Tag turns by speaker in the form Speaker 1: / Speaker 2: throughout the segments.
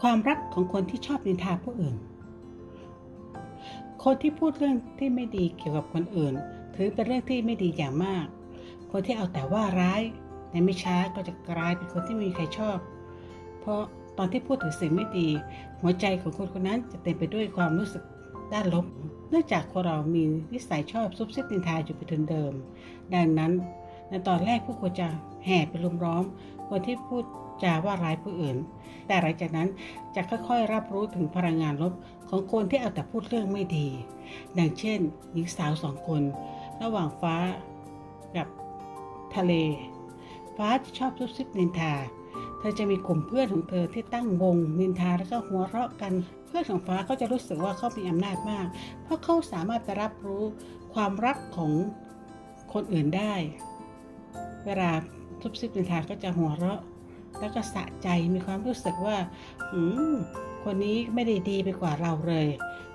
Speaker 1: ความรักของคนที่ชอบนินทาผู้อื่น คนที่พูดเรื่องที่ไม่ดีเกี่ยวกับคนอื่น ถือเป็นเรื่องที่ไม่ดีอย่างมาก คนที่เอาแต่ว่าร้ายในไม่ช้าก็จะกลายเป็นคนที่ไม่มีใครชอบ เพราะตอนที่พูดถึงสิ่งไม่ดี หัวใจของคนคนนั้นจะเต็มไปด้วยความรู้สึกด้านลบ เนื่องจากคนเรามีนิสัยชอบซุบซิบนินทาอยู่เป็นทุนเดิม ดังนั้นในตอนแรกผู้คนจะแห่ไปลุมล้อม คนที่พูดจาว่าร้ายผู้อื่น แต่หลังจากนั้นจะค่อยๆ รับรู้ถึงพลังงานลบของคนที่เอาแต่พูดเรื่องไม่ดี ดังเช่น หญิงสาวสองคน ระหว่างฟ้ากับทะเล ฟ้าจะชอบซุบซิบนินทา เธอจะมีกลุ่มเพื่อนของเธอที่ตั้งวงนินทาแล้วก็หัวเราะกัน เพื่อนของฟ้าก็จะรู้สึกว่าเขามีอำนาจมาก เพราะเขาสามารถไปรับรู้ความรักของคนอื่นได้ เวลา ทุบซิบนินทาก็จะหัวเราะ แล้วก็สะใจมีความรู้สึกว่าอืมคนนี้ไม่ได้ดีไปกว่าเราเลย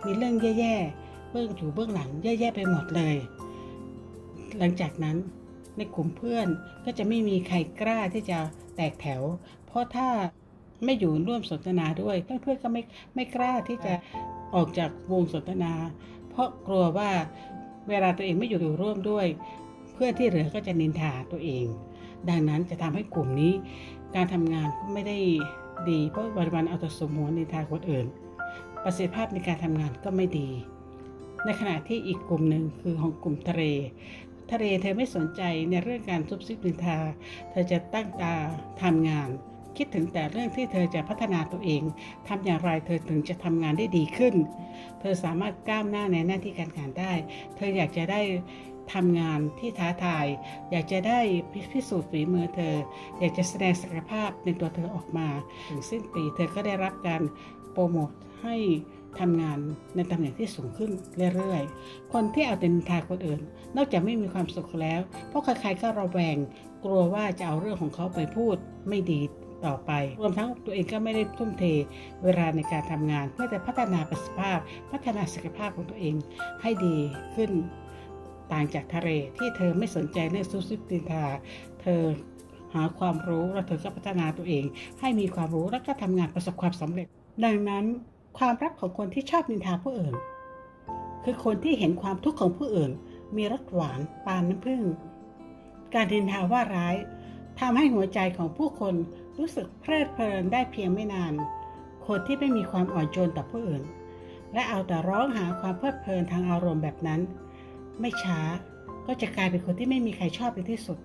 Speaker 1: มีเรื่องแย่ๆเบื้องอยู่เบื้องหลังแย่ๆไปหมดเลย หลังจากนั้นในกลุ่มเพื่อนก็จะไม่มีใครกล้าที่จะแตกแถว เพราะถ้าไม่อยู่ร่วมสนทนาด้วยเพื่อนๆก็ไม่ไม่กล้าที่จะออกจากวงสนทนา เพราะกลัวว่าเวลาตัวเองไม่อยู่ร่วมด้วย เพื่อที่เหลือก็จะนินทาตัวเอง ดังนั้นจะทำให้กลุ่มนี้ การทำงานก็ไม่ได้ดีเพราะวันๆเอาแต่สมหัวนินทาคนอื่น ประสิทธิภาพในการทำงานก็ไม่ดี ในขณะที่อีกกลุ่มหนึ่งคือของกลุ่มทะเลทะเลเธอไม่สนใจในเรื่องการซุบซิบนินทา เธอจะตั้งตาทำงาน คิดถึงแต่เรื่องที่เธอจะพัฒนาตัวเองทำอย่างไรเธอถึงจะทำงานได้ดีขึ้น เธอสามารถก้าวหน้าในหน้าที่การงานได้ เธออยากจะได้ ทำงานที่ท้าทาย อยากจะได้พิสูจน์ฝีมือเธอ อยากจะแสดงศักยภาพในตัวเธอออกมาถึงสิ้นปี เธอก็ได้รับการโปรโมทให้ทำงานในตำแหน่งที่สูงขึ้นเรื่อยๆ คนที่เอาแต่นินทาคนอื่น นอกจากไม่มีความสุขแล้ว เพราะใครๆก็ระแวง กลัวว่าจะเอาเรื่องของเขาไปพูดไม่ดีต่อไป รวมทั้งตัวเองก็ไม่ได้ทุ่มเทเวลาในการทำงาน เพื่อจะพัฒนาประสิทธิภาพ พัฒนาศักยภาพของตัวเองให้ดีขึ้น ต่างจากทะเลที่เธอไม่สนใจเรื่องซุบซิบนินทา เธอหาความรู้แล้วเธอก็พัฒนาตัวเอง ให้มีความรู้แล้วก็ทำงานประสบความสำเร็จ ดังนั้นความรักของคนที่ชอบนินทาผู้อื่น คือคนที่เห็นความทุกข์ของผู้อื่น มีรสหวานปานน้ำผึ้งการนินทาว่าร้ายทำให้หัวใจของผู้คนรู้สึกเพลิดเพลินได้เพียงไม่นาน คนที่ไม่มีความอ่อนโยนต่อผู้อื่น และเอาแต่ร้องหาความเพลิดเพลินทางอารมณ์แบบนั้น ไม่ช้าก็จะกลายเป็นคนที่ไม่มีใครชอบในที่สุด